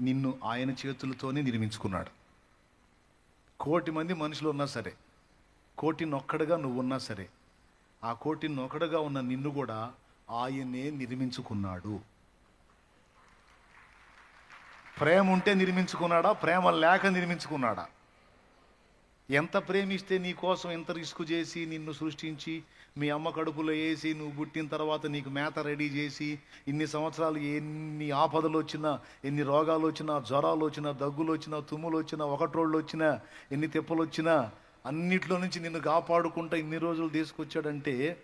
నిన్ను ఆయన చేతులతోనే నిర్మించుకున్నాడు. కోటి మంది మనుషులు ఉన్నా సరే కోటి నొక్కడుగా నువ్వు ఉన్నా సరే ఆ కోటి నొక్కడుగా ఉన్న నిన్ను కూడా ఆయనే నిర్మించుకున్నాడు. ప్రేమ ఉంటే నిర్మించుకున్నాడా ప్రేమ లేక నిర్మించుకున్నాడా? ఎంత ప్రేమిస్తే నీ కోసం ఎంత రిస్క్ చేసి నిన్ను సృష్టించి మీ అమ్మ కడుపులో వేసి నువ్వు పుట్టిన తర్వాత నీకు మేత రెడీ చేసి ఇన్ని సంవత్సరాలు ఎన్ని ఆపదలు వచ్చినా ఎన్ని రోగాలు వచ్చినా జ్వరాలు వచ్చినా దగ్గులు వచ్చినా తుమ్ములు వచ్చినా ఒకటోళ్ళు వచ్చినా ఎన్ని తెప్పలు వచ్చినా అన్నిట్లో నుంచి నిన్ను కాపాడుకుంటా ఇన్ని రోజులు తీసుకొచ్చాడంటే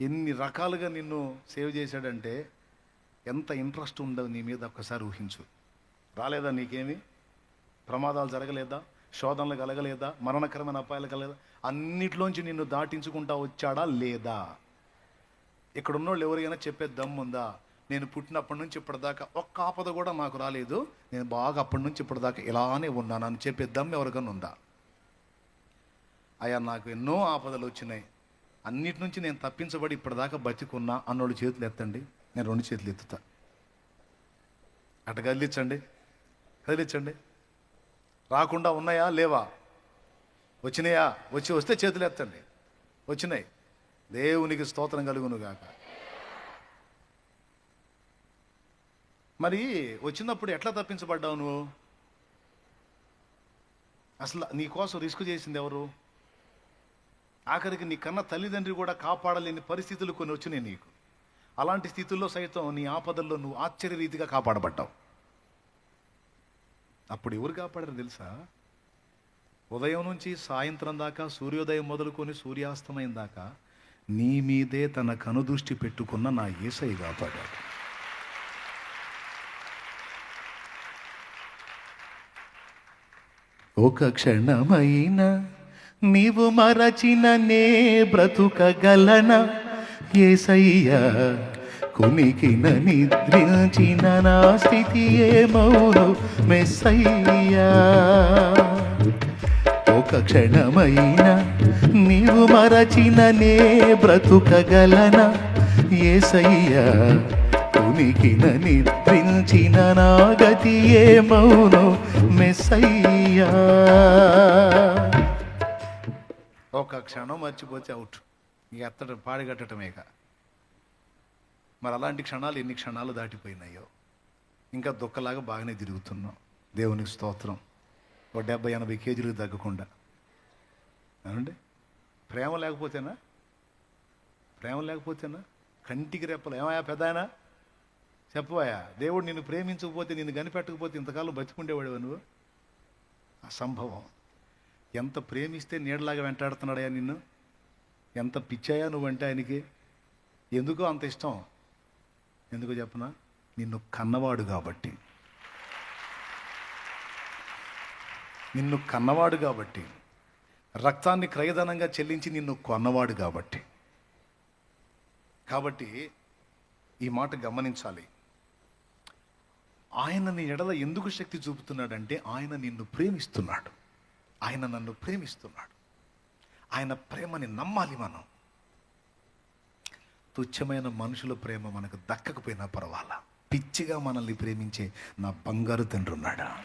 ఎన్ని రకాలుగా నిన్ను సేవ్ చేశాడంటే ఎంత ఇంట్రెస్ట్ ఉండదు నీ మీద ఒక్కసారి ఊహించు. రాలేదా నీకేమి? ప్రమాదాలు జరగలేదా? శోధనలు కలగలేదా? మరణకరమైన అపాయాలు కలగలేదా? అన్నిట్లోంచి నిన్ను దాటించుకుంటా వచ్చాడా లేదా? ఇక్కడ ఉన్నోళ్ళు ఎవరికైనా చెప్పే దమ్ముందా నేను పుట్టినప్పటి నుంచి ఇప్పటిదాకా ఒక్క ఆపద కూడా నాకు రాలేదు. నేను బాగా అప్పటి నుంచి ఇప్పటిదాకా ఇలానే ఉన్నాను అని చెప్పే దమ్ ఎవరికైనా ఉందా? అయ్యా నాకు ఎన్నో ఆపదలు వచ్చినాయి. అన్నిటి నుంచి నేను తప్పించబడి ఇప్పటిదాకా బతికున్నా అన్నోళ్ళు చేతులు ఎత్తండి. నేను రెండు చేతులు ఎత్తుతా. అటు కదిలించండి. కదిలించండి. రాకుండా ఉన్నాయా? లేవా? వచ్చినాయా? వచ్చి వస్తే చేతులు ఎత్తండి. వచ్చినాయి. దేవునికి స్తోత్రం కలుగును గాక. మరి వచ్చినప్పుడు ఎట్లా తప్పించబడ్డావు నువ్వు? అసలు నీ కోసం రిస్క్ చేసింది ఎవరు? ఆఖరికి నీ కన్న తల్లిదండ్రి కూడా కాపాడలేని పరిస్థితులు కొన్ని వచ్చినాయి నీకు. అలాంటి స్థితుల్లో సైతం నీ ఆపదల్లో నువ్వు ఆశ్చర్య రీతిగా కాపాడబడ్డావు. అప్పుడు ఎవరు కాపాడారు తెలుసా? ఉదయం నుంచి సాయంత్రం దాకా సూర్యోదయం మొదలుకొని సూర్యాస్తమయం దాకా నీ మీదే తన కనుదృష్టి పెట్టుకున్న నా ఏసై కాపాడాడు. ఒక క్షణమైన నీవు మరచిన నే బ్రతుకగలన? ఏసయ్యా కునికిన నిద్రించిన నా స్థితి ఏమౌను మెస్సయ్యా? ఒక క్షణమైన నీవు మరచిన నే బ్రతుకగలన? ఏసయ్యా కునికిన నిద్రించిన నా గతి ఏమౌను మెస్సయ్యా? ఒక క్షణం మర్చిపోతే అవుట్. ఇక అత్తడు పాడిగట్టడమేక మరి అలాంటి క్షణాలు ఎన్ని క్షణాలు దాటిపోయినాయో. ఇంకా దుఃఖలాగా బాగానే తిరుగుతున్నాం. దేవునికి స్తోత్రం. ఒక డెబ్బై ఎనభై కేజీలకు తగ్గకుండా. అవునండి? ప్రేమ లేకపోతేనా? ప్రేమ లేకపోతేనా? కంటికి రెప్పలు. ఏమయ్యా పెదాయనా చెప్పవాయా దేవుడు నిన్ను ప్రేమించకపోతే నిన్ను కనిపెట్టకపోతే ఇంతకాలం బతికుండేవాడు నువ్వు? అసంభవం. ఎంత ప్రేమిస్తే నీడలాగా వెంటాడుతున్నాడయా నిన్ను? ఎంత పిచ్చాయా నువ్వంటే ఆయనకి? ఎందుకో అంత ఇష్టం. ఎందుకు చెప్పనా? నిన్ను కన్నవాడు కాబట్టి. నిన్ను కన్నవాడు కాబట్టి. రక్తాన్ని క్రయధనంగా చెల్లించి నిన్ను కొన్నవాడు కాబట్టి. కాబట్టి ఈ మాట గమనించాలి. ఆయన నీ ఎడల ఎందుకు శక్తి చూపుతున్నాడంటే ఆయన నిన్ను ప్రేమిస్తున్నాడు. ఆయన నన్ను ప్రేమిస్తున్నాడు. ఆయన ప్రేమని నమ్మాలి మనం. తుచ్చమైన మనుషుల ప్రేమ మనకు దక్కకపోయినా పర్వాలా. పిచ్చిగా మనల్ని ప్రేమించే నా బంగారు తండ్రి ఉన్నాడా